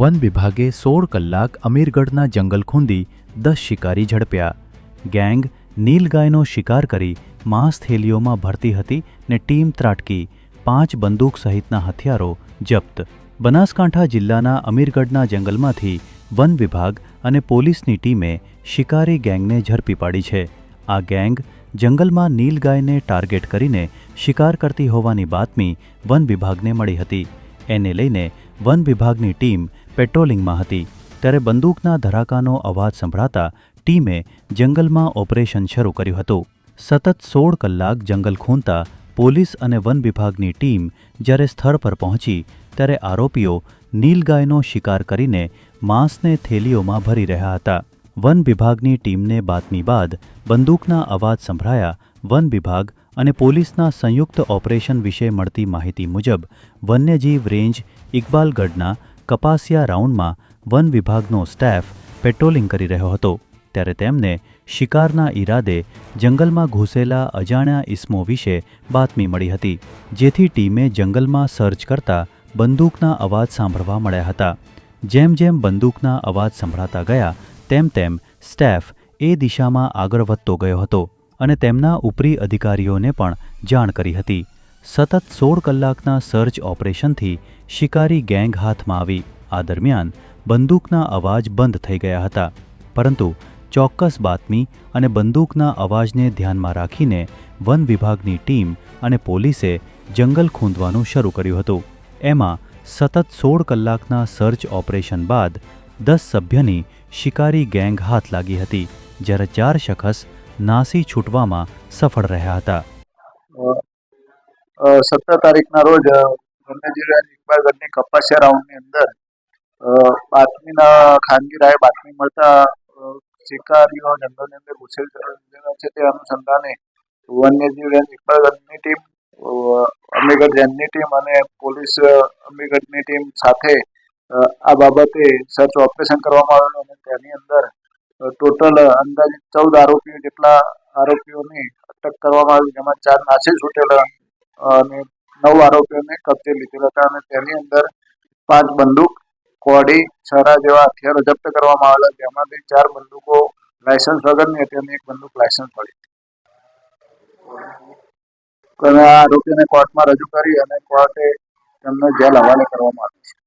One વિભાગે સોળ કલાક અમીરગઢના જંગલ ખૂંદી દસ શિકારી ઝડપ્યા. ગેંગ નીલગાયનો શિકાર કરી માંસ થેલીઓમાં ભરતી હતી ને ટીમ ત્રાટકી. પાંચ બંદૂક સહિતના હથિયારો જપ્ત. બનાસકાંઠા જિલ્લાના અમીરગઢના જંગલમાંથી વન વિભાગ અને પોલીસની ટીમે શિકારી ગેંગને ઝડપી પાડી છે. આ ગેંગ જંગલમાં નીલગાયને ટાર્ગેટ કરીને શિકાર કરતી હોવાની બાતમી વન વિભાગને મળી હતી. એને લઈને વન વિભાગની ટીમ પેટ્રોલિંગમાં હતી. ત્યારે બંદૂકના ધરાકાનો અવાજ સંભળાતા ટીમે જંગલમાં ઓપરેશન શરૂ કર્યું હતું. સતત સોળ કલાક જંગલ ખૂંદતા પોલીસ અને વન વિભાગની ટીમ જ્યારે સ્થળ પર પહોંચી, ત્યારે આરોપીઓ નીલગાયનો શિકાર કરીને માંસને થેલીઓમાં ભરી રહ્યા હતા. વન વિભાગની ટીમને બાતમી બાદ બંદૂકના અવાજ સંભળાયા વન વિભાગ અને પોલીસના સંયુક્ત ઓપરેશન વિશે મળતી માહિતી મુજબ વન્યજીવ રેન્જ ઇકબાલગઢના કપાસિયા રાઉન્ડમાં વન વિભાગનો સ્ટાફ પેટ્રોલિંગ કરી રહ્યો હતો, ત્યારે તેમને શિકારના ઈરાદે જંગલમાં ઘૂસેલા અજાણ્યા ઇસમો વિશે બાતમી મળી હતી, જેથી ટીમે જંગલમાં સર્ચ કરતા બંદૂકના અવાજ સાંભળવા મળ્યા હતા. જેમ જેમ બંદૂકના અવાજ સંભળાતા ગયા, તેમ તેમ સ્ટેફ એ દિશામાં આગળ વધતો ગયો હતો અને તેમના ઉપરી અધિકારીઓને પણ જાણ કરી હતી. સતત સોળ કલાકના સર્ચ ઓપરેશનથી શિકારી ગેંગ હાથમાં આવી. આ દરમિયાન બંદૂકના અવાજ બંધ થઈ ગયા હતા. પરંતુ ચોક્કસ બાતમી અને બંદૂકના અવાજને ધ્યાનમાં રાખીને વન વિભાગની ટીમ અને પોલીસે જંગલ ખૂંદવાનું શરૂ કર્યું હતું. એમાં સતત સોળ કલાકના સર્ચ ઓપરેશન બાદ દસ સભ્યની શિકારી ગેંગ હાથ લાગી હતી, જ્યારે ચાર શખસ નાસી છૂટવામાં સફળ રહ્યા હતા. સત્તર તારીખના રોજ રેન્જ ઇકબાલગઢની કપાસિયા રાઉન્ડની અંદર બાતમીના ખાનગી રાય બાતમી મળતા શિકારીઓ જંગલની અંદર ઘૂસેલ છે તે અનુસંધાને વન્યજીવ રેન્જ ઇકબાલગઢની ટીમ અમીગઢ રેન્જની ટીમ અને પોલીસ અમીગઢની ટીમ સાથે આ બાબતે સર્ચ ઓપરેશન કરવામાં આવેલું અને તેની અંદર ટોટલ અંદાજિત ચૌદ આરોપીઓ જેટલા આરોપીઓની અટક કરવામાં આવી, જેમાં ચાર નાસી છૂટેલા અને નવ આરોપીઓને કબજે લીધેલા હતા અને તેની અંદર પાંચ બંદૂક, કોડી, છરા જેવા હથિયારો જપ્ત કરવામાં આવેલા જેમાંથી ચાર બંદૂકો લાયસન્સ વગરની હતી અને એક બંદૂક લાયસન્સ મળી અને આ આરોપીઓને કોર્ટમાં રજૂ કરી અને કોર્ટે તેમને જેલ હવાલે કરવામાં આવી છે.